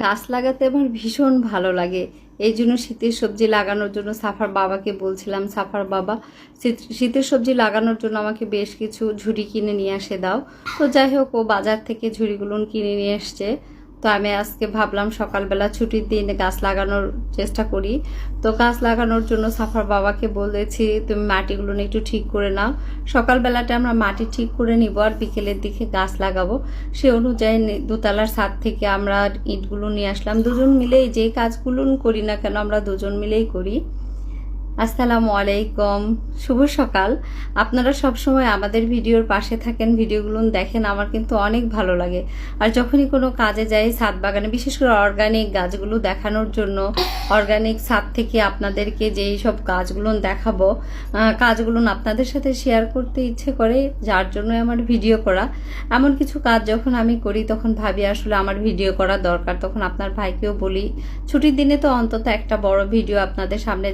গাছ লাগাতে আমার ভীষণ ভালো লাগে। এই জন্য শীতের সবজি লাগানোর জন্য সাফার বাবাকে বলছিলাম, সাফার বাবা শীতের সবজি লাগানোর জন্য আমাকে বেশ কিছু ঝুড়ি কিনে নিয়ে আসে দাও। তো যাই হোক, ও বাজার থেকে ঝুড়িগুলো কিনে নিয়ে এসছে। তো আমি আজকে ভাবলাম সকালবেলা ছুটির দিন গাছ লাগানোর চেষ্টা করি। তো গাছ লাগানোর জন্য সাফার বাবাকে বলেছি, তুমি মাটিগুলো একটু ঠিক করে নাও। সকালবেলাটা আমরা মাটি ঠিক করে নিব আর বিকেলের দিকে গাছ লাগাবো। সে অনুযায়ী দোতলার ছাদ থেকে আমরা ইটগুলো নিয়ে আসলাম। দুজন মিলেই যে কাজগুলো করি না কেন, আমরা দুজন মিলেই করি। আসসালামু আলাইকুম। শুভ সকাল। আপনারা সবসময় আমাদের ভিডিওর পাশে থাকেন, ভিডিওগুলো দেখেন, আমার কিন্তু অনেক ভালো লাগে। আর যখনই কোনো কাজে যাই ছাদ বাগানে, বিশেষ করে অর্গানিক গাছগুলো দেখানোর জন্য অর্গানিক ছাদ থেকে আপনাদেরকে যেই সব গাছগুলো দেখাবো কাজগুলো আপনাদের সাথে শেয়ার করতে ইচ্ছে করে, যার জন্য আমার ভিডিও করা। এমন কিছু কাজ যখন আমি করি, তখন ভাবি আসলে আমার ভিডিও করা দরকার। তখন আপনার ভাইকেও বলি, ছুটির দিনে তো অন্তত একটা বড় ভিডিও আপনাদের সামনে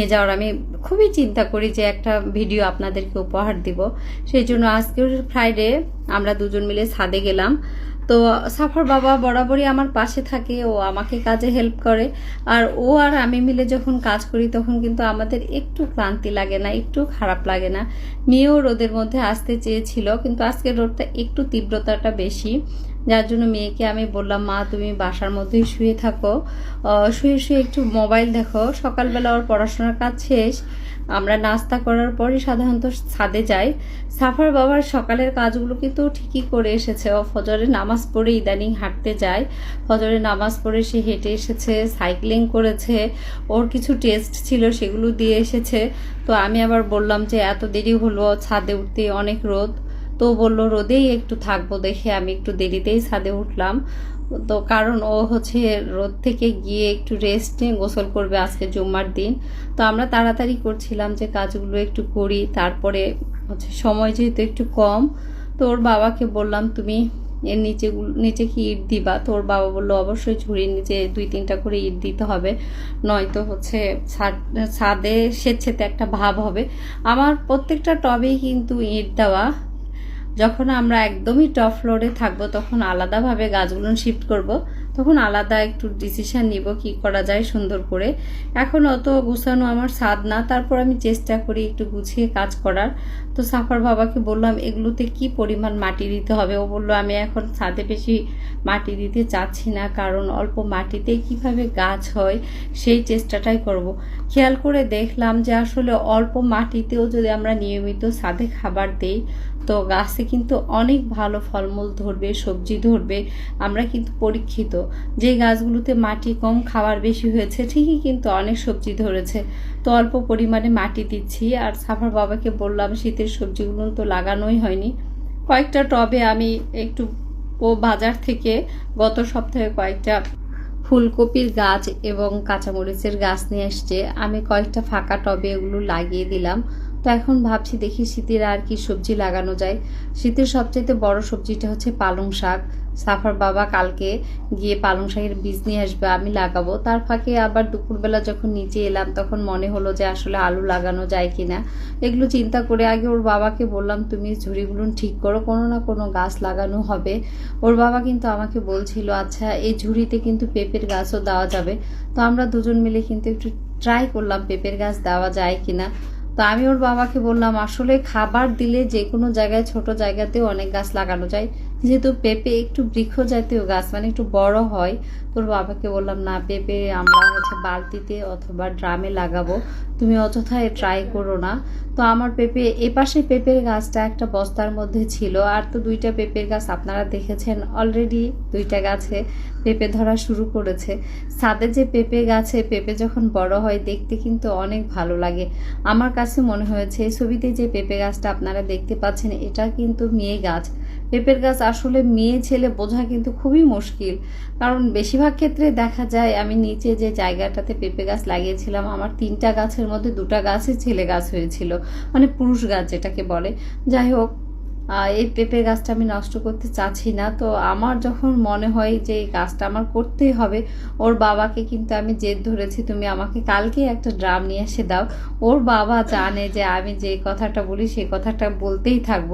নিয়ে যাওয়ার আমি খুবই চিন্তা করি যে একটা ভিডিও আপনাদেরকে উপহার দিব। সেই জন্য আজকের ফ্রাইডে আমরা দুজন মিলে ছাদে গেলাম। তো সাফার বাবা বরাবরই আমার পাশে থাকে, ও আমাকে কাজে হেল্প করে। আর ও আর আমি মিলে যখন কাজ করি, তখন কিন্তু আমাদের একটু ক্লান্তি লাগে না, একটু খারাপ লাগে না। মেয়েও রোদের মধ্যে আসতে চেয়েছিল, কিন্তু আজকে রোদটা একটু তীব্রতাটা বেশি। যার জন্য মেয়েকে আমি বললাম, মা, তুমি বাসার মধ্যেই শুয়ে থাকো। শুয়ে শুয়ে একটু মোবাইল দেখো। সকালবেলা ওর পড়াশোনার কাজ শেষ। আমরা নাস্তা করার পরই সাধারণত ছাদে যাই। সাফার বাবার সকালের কাজগুলো কিন্তু ঠিকই করে এসেছে। ও ফজরে নামাজ পড়ে ইদানিং হাঁটতে যায়। ফজরে নামাজ পড়ে সে হেঁটে এসেছে, সাইক্লিং করেছে। ওর কিছু টেস্ট ছিল, সেগুলো দিয়ে এসেছে। তো আমি আবার বললাম যে, এত দেরি হলো ছাদে উঠতে, অনেক রোদ। তো বলল রোদেই একটু থাকব। দেখে আমি একটু দেরিতেই ছাদে উঠলাম। তো কারণ ও হচ্ছে রোদ থেকে গিয়ে একটু রেস্ট নিয়ে গোসল করবে আজকে জুম্মার দিন। তো আমরা তাড়াতাড়ি করছিলাম যে কাজগুলো একটু করি, তারপরে হচ্ছে সময় যেহেতু একটু কম, তো ওর বাবাকে বললাম, তুমি এর নিচে নিচে কি ইট দিবা? তো ওর বাবা বলল, অবশ্যই ঝুড়ির নিচে দুই তিনটা করে ইট দিতে হবে, নয়তো হচ্ছে ছাদে স্বেচ্ছেতে একটা ভাব হবে। আমার প্রত্যেকটা টবেই কিন্তু ইট দেওয়া যখন আমরা একদমই টপ ফ্লোরে থাকব তখন আলাদাভাবে গাছগুলো শিফট করব। তখন আলাদা একটু ডিসিশন নিব কি করা যায় সুন্দর করে। এখন অত গুছানো আমার স্বাদ না, তারপর আমি চেষ্টা করি একটু গুছিয়ে কাজ করার। তো সাফার বাবাকে বললাম, এগুলোতে কি পরিমাণ মাটি দিতে হবে? ও বলল, আমি এখন ছাদে বেশি মাটি দিতে চাচ্ছি না, কারণ অল্প মাটিতে কীভাবে গাছ হয় সেই চেষ্টাটাই করব। খেয়াল করে দেখলাম যে আসলে অল্প মাটিতেও যদি আমরা নিয়মিত ছাদে খাবার দেই, তো গাছে কিন্তু অনেক ভালো ফলমূল ধরবে, সবজি ধরবে, আমরা কিন্তু পরীক্ষিত। যে গাছগুলোতে মাটি কম খাবার বেশি হয়েছে, ঠিকই কিন্তু অনেক সবজি ধরেছে। তো অল্প পরিমাণে মাটি দিচ্ছি, আর সাফার বাবাকে বললাম শীতের সবজিগুলো তো লাগানোই হয়নি। কয়েকটা টবে আমি একটু ও বাজার থেকে গত সপ্তাহে কয়েকটা ফুলকপির গাছ এবং কাঁচামরিচের গাছ নিয়ে এসছে। আমি কয়েকটা ফাঁকা টবে এগুলো লাগিয়ে দিলাম। তো এখন ভাবছি দেখি শীতের আর কি সবজি লাগানো যায়। শীতের সবচেয়ে বড় সবজিটা হচ্ছে পালং শাক। সাফার বাবা কালকে গিয়ে পালং শাকের বীজ নিয়ে আসবে, আমি লাগাবো। তার ফাঁকে আবার দুপুরবেলা যখন নিচে এলাম, তখন মনে হলো যে আসলে আলু লাগানো যায় কিনা। এগুলো চিন্তা করে আগে ওর বাবাকে বললাম, তুমি ঝুড়িগুলো ঠিক করো, কোনো না কোনো গাছ লাগানো হবে। ওর বাবা কিন্তু আমাকে বলছিল আচ্ছা এই ঝুড়িতে কিন্তু পেঁপের গাছও দেওয়া যাবে। তো আমরা দুজন মিলে কিন্তু একটু ট্রাই করলাম, পেঁপের গাছ দেওয়া যায় কিনা। তো আমি ওর বাবাকে বললাম, আসলে খাবার দিলে যে কোনো জায়গায়, ছোট জায়গাতেও অনেক গাছ লাগানো যায়। যেহেতু পেঁপে একটু বৃক্ষ জাতীয় গাছ মানে একটু বড় হয়, তোর বাবাকে বললাম, না, পেঁপে আমরা হচ্ছে বালতিতে অথবা ড্রামে লাগাবো। তুমি অযথায় ট্রাই করো না। তো আমার পেঁপে, এপাশে পেঁপের গাছটা একটা বস্তার মধ্যে ছিল। আর তো দুইটা পেঁপের গাছ আপনারা দেখেছেন অলরেডি দুইটা গাছে। পেঁপে ধরা শুরু করেছে। ছাদে যে পেঁপে গাছে পেঁপে যখন বড় হয়, দেখতে কিন্তু অনেক ভালো লাগে। আমার কাছে মনে হয়েছে, এই ছবিতে যে পেঁপে গাছটা আপনারা দেখতে পাচ্ছেন, এটা কিন্তু মেয়ে গাছ। পেঁপের গাছ আসলে মেয়ে ছেলে বোঝা কিন্তু খুবই মুশকিল। কারণ বেশিরভাগ ক্ষেত্রে দেখা যায়, আমি নিচে যে জায়গাটাতে পেঁপে গাছ লাগিয়েছিলাম, আমার তিনটা গাছের মধ্যে দুটা গাছই ছেলে গাছ হয়েছিল। মানে পুরুষ গাছ যেটাকে বলে। যাই হোক এই পেঁপে গাছটা আমি নষ্ট করতে চাচ্ছি না। তো আমার যখন মনে হয় যে এই গাছটা আমার করতেই হবে, ওর বাবাকে কিন্তু আমি জেদ ধরেছি, তুমি আমাকে কালকে একটা ড্রাম নিয়ে এসে দাও। ওর বাবা জানে যে আমি যে কথাটা বলি সেই কথাটা বলতেই থাকব।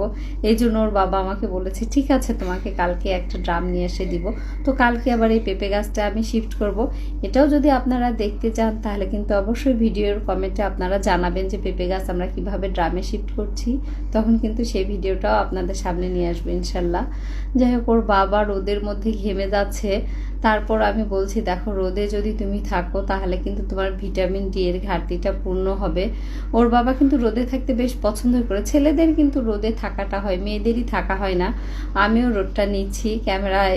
এই জন্য ওর বাবা আমাকে বলেছে, ঠিক আছে, তোমাকে কালকে একটা ড্রাম নিয়ে এসে দিব। তো কালকে আবার এই পেঁপে গাছটা আমি শিফট করব। এটাও যদি আপনারা দেখতে চান, তাহলে কিন্তু অবশ্যই ভিডিওর কমেন্টে আপনারা জানাবেন যে পেঁপে গাছ আমরা কীভাবে ড্রামে শিফট করছি। তখন কিন্তু সেই ভিডিওটাও আপনাদের সামনে নিয়ে আসব ইনশাল্লাহ। যাই হোক ওর বাবা রোদের মধ্যে ঘেমে যাচ্ছে। তারপর আমি বলছি, দেখো, রোদে যদি তুমি থাকো, তাহলে কিন্তু তোমার ভিটামিন ডি এর ঘাটতিটা পূর্ণ হবে। ওর বাবা কিন্তু রোদে থাকতে বেশ পছন্দ করে। ছেলেদের কিন্তু রোদে থাকাটা হয়, মেয়েদেরই থাকা হয় না। আমিও রোদটা নিচ্ছি, ক্যামেরায়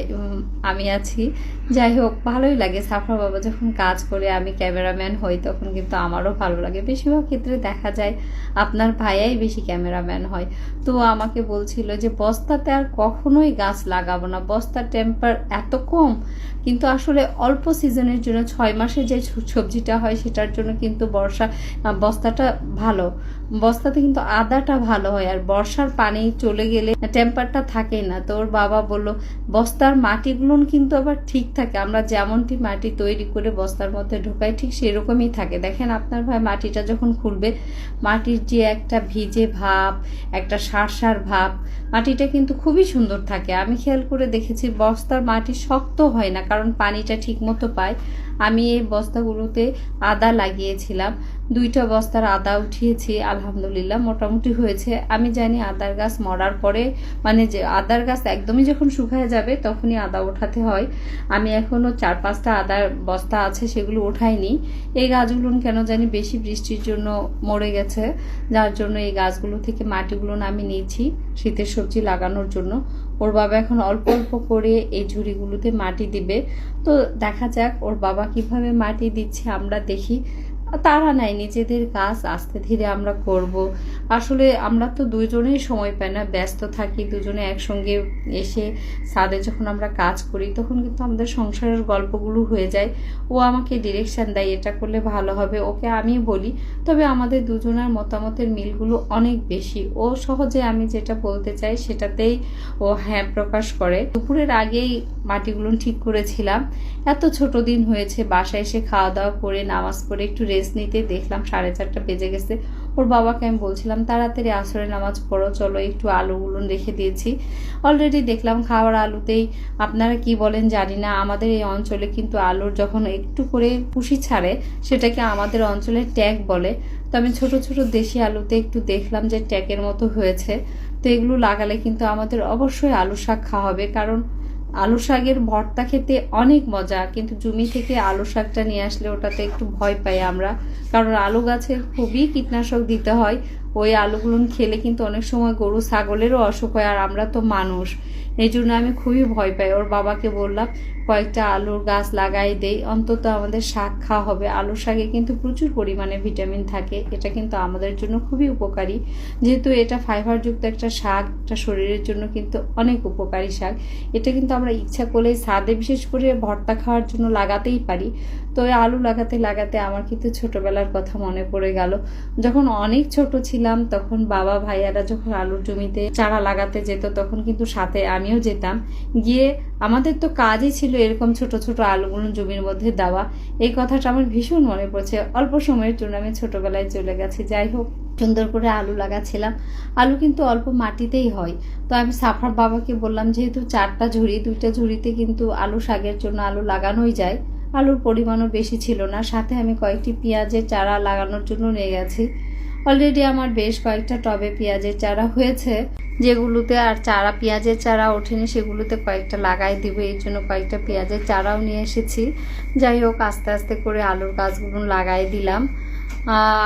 আমি আছি। যাই হোক, ভালোই লাগে। সাফা বাবা যখন কাজ করে আমি ক্যামেরাম্যান হই, তখন কিন্তু আমারও ভালো লাগে। বেশিরভাগ ক্ষেত্রে দেখা যায়, আপনার ভাইয়াই বেশি ক্যামেরাম্যান হয়। তো আমাকে বলছিল যে, বস্তাতে আর কখনোই গাছ লাগাবো না। বস্তার টেম্পার এত কম কিন্তু আসলে অল্প সিজনের জন্য ছয় মাসে যে সবজিটা হয় সেটার জন্য কিন্তু বর্ষা বস্তাটা ভালো। বস্তাতে কিন্তু আদাটা ভালো হয় আর বর্ষার পানি চলে গেলে টেম্পারটা থাকে না। তো ওর বাবা বলল, বস্তার মাটিগুলো কিন্তু আবার ঠিক থাকে। আমরা যেমনটি মাটি তৈরি করে বস্তার মধ্যে ঢোকাই, ঠিক সেরকমই থাকে। দেখেন আপনার ভাই মাটিটা যখন খুলবে, মাটির যে একটা ভিজে ভাব, একটা সার সার ভাব, মাটিটা কিন্তু খুবই সুন্দর থাকে। আমি খেয়াল করে দেখেছি, বস্তার মাটি শক্ত হয় না। কারণ পানিটা ঠিকমতো পায়। আমি এই বস্তাগুলোতে আদা লাগিয়েছিলাম। দুইটা বস্তার আদা উঠিয়েছি, আলহামদুলিল্লাহ, মোটামুটি হয়েছে। আমি জানি আদার গাছ মরার পরে মানে যে আদার গাছ একদমই যখন শুকায় যাবে, তখনই আদা ওঠাতে হয়। আমি এখনও চার পাঁচটা আদার বস্তা আছে, সেগুলো ওঠাইনি। এই গাছগুলো কেন জানি বেশি বৃষ্টির জন্য মরে গেছে, যার জন্য এই গাছগুলো থেকে মাটিগুলো আমি নিয়েছি, শীতের সবজি লাগানোর জন্য। ওর বাবা এখন অল্প অল্প করে এই ঝুড়িগুলোতে মাটি দিবে। তো দেখা যাক ওর বাবা কীভাবে মাটি দিচ্ছে, আমরা দেখি। তারা নাই, নিজেদের কাজ আস্তে ধীরে আমরা করব। আসলে আমরা তো দুজনেই সময় পাই না, ব্যস্ত থাকি, দুজনে একসঙ্গে এসে সাদে যখন আমরা কাজ করি, তখন কিন্তু আমাদের সংসারের গল্পগুলো হয়ে যায়। ও আমাকে ডিরেকশন দেয়, এটা করলে ভালো হবে, ওকে আমি বলি। তবে আমাদের দুজনের মতামতের মিলগুলো অনেক বেশি। ও সহজে আমি যেটা বলতে চাই, সেটাতেই ও হ্যাঁ প্রকাশ করে। দুপুরের আগেই মাটিগুলো ঠিক করেছিলাম। এত ছোট দিন হয়েছে, বাসায় এসে খাওয়া দাওয়া করে, নামাজ পড়ে একটু রেস্ট নিতে দেখলাম সাড়ে চারটা বেজে গেছে। ওর বাবাকে আমি বলছিলাম, তাড়াতাড়ি আসরে নামাজ পড়ো, চলো একটু আলুগুলো রেখে দিয়েছি। অলরেডি দেখলাম খাওয়ার আলুতেই, আপনারা কি বলেন জানি না, আমাদের এই অঞ্চলে কিন্তু আলুর যখন একটু করে কুশি ছাড়ে, সেটাকে আমাদের অঞ্চলে ট্যাগ বলে। তো আমি ছোট ছোট দেশি আলুতে একটু দেখলাম যে ট্যাগের মতো হয়েছে। তো এগুলো লাগালে কিন্তু আমাদের অবশ্যই আলু শাক খাওয়া হবে, কারণ আলু শাকের ভর্তা খেতে অনেক মজা, কিন্তু জমি থেকে আলু শাকটা নিয়ে আসলে ওটাতে একটু ভয় পাই আমরা। কারণ আলু গাছের খুবই কীটনাশক দিতে হয়। ওই আলুগুলো খেলে কিন্তু অনেক সময় গরু ছাগলেরও অসুখ হয়, আর আমরা তো মানুষ। এই জন্য আমি খুবই ভয় পাই। ওর বাবাকে বললাম, কয়েকটা আলুর গাছ লাগাই দেই, অন্তত আমাদের শাক খাওয়া হবে। আলু শাকে কিন্তু প্রচুর পরিমাণে ভিটামিন থাকে, এটা কিন্তু আমাদের জন্য খুবই উপকারী। যেহেতু এটা ফাইবারযুক্ত একটা শাক, এটা শরীরের জন্য কিন্তু অনেক উপকারী শাক। এটা কিন্তু আমরা ইচ্ছা করলে ছাদে বিশেষ করে ভর্তা খাওয়ার জন্য লাগাতেই পারি। তো আলু লাগাতে লাগাতে আমার কিন্তু ছোটবেলার কথা মনে পড়ে গেল। যখন অনেক ছোট ছিলাম, তখন বাবা ভাইয়ারা যখন আলুর জমিতে চারা লাগাতে যেত, তখন কিন্তু সাথে আমিও যেতাম। গিয়ে আমাদের তো কাজই ছিল এরকম ছোট ছোট আলুগুলো জমির মধ্যে দেওয়া। এই কথাটা আমার ভীষণ মনে পড়ছে। অল্প সময়ের জন্য আমি ছোটবেলায় চলে গেছি। যাই হোক, সুন্দর করে আলু লাগাচ্ছিলাম। আলু কিন্তু অল্প মাটিতেই হয়। তো আমি সাফার বাবাকে বললাম, যেহেতু চারটা ঝুড়ি, দুইটা ঝুড়িতে কিন্তু আলু শাকের জন্য আলু লাগানোই যায়। আলুর পরিমাণও বেশি ছিল না। সাথে আমি কয়েকটি পেঁয়াজের চারা লাগানোর জন্য নিয়ে গেছি। অলরেডি আমার বেশ কয়েকটা টবে পেঁয়াজের চারা হয়েছে, যেগুলোতে আর চারা, পেঁয়াজের চারা ওঠেনি, সেগুলোতে কয়েকটা লাগাই দিব এই জন্য কয়েকটা পেঁয়াজের চারাও নিয়ে এসেছি। যাই হোক, আস্তে আস্তে করে আলুর গাছগুলো লাগাই দিলাম।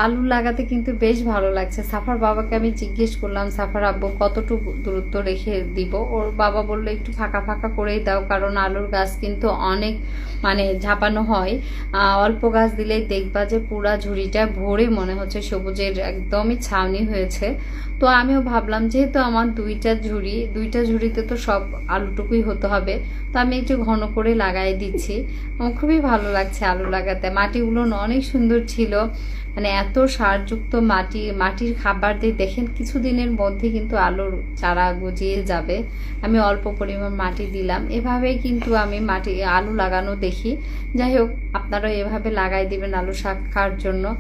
আলু লাগাতে কিন্তু বেশ ভালো লাগছে। সাফার বাবাকে আমি জিজ্ঞেস করলাম, সাফার আব্বু কতটুকু দূরত্ব রেখে দিব? ওর বাবা বলল, একটু ফাঁকা ফাঁকা করেই দাও, কারণ আলুর গাছ কিন্তু অনেক মানে ঝাপানো হয়। অল্প গাছ দিলেই দেখবা যে পুরা ঝুড়িটা ভরে মনে হচ্ছে সবুজের একদমই ছাউনি হয়েছে। তো আমিও ভাবলাম, যেহেতু আমার দুইটা ঝুড়ি, দুইটা ঝুড়িতে তো সব আলুটুকুই হতে হবে, তো আমি একটু ঘন করে লাগাই দিচ্ছি। খুবই ভালো লাগছে আলু লাগাতে। মাটিগুলো অনেক সুন্দর ছিল। মানে এত সারযুক্ত মাটি, মাটির খাবার দিয়ে দেখেন কিছুদিনের মধ্যে কিন্তু আলুর চারা গজিয়ে যাবে। আমি অল্প পরিমাণ মাটি দিলাম। এভাবেই কিন্তু আমি মাটি, আলু লাগানো দেখি। যাই হোক, আপনারাও এভাবে লাগাই দিবেন আলু শাক খাওয়ার জন্য।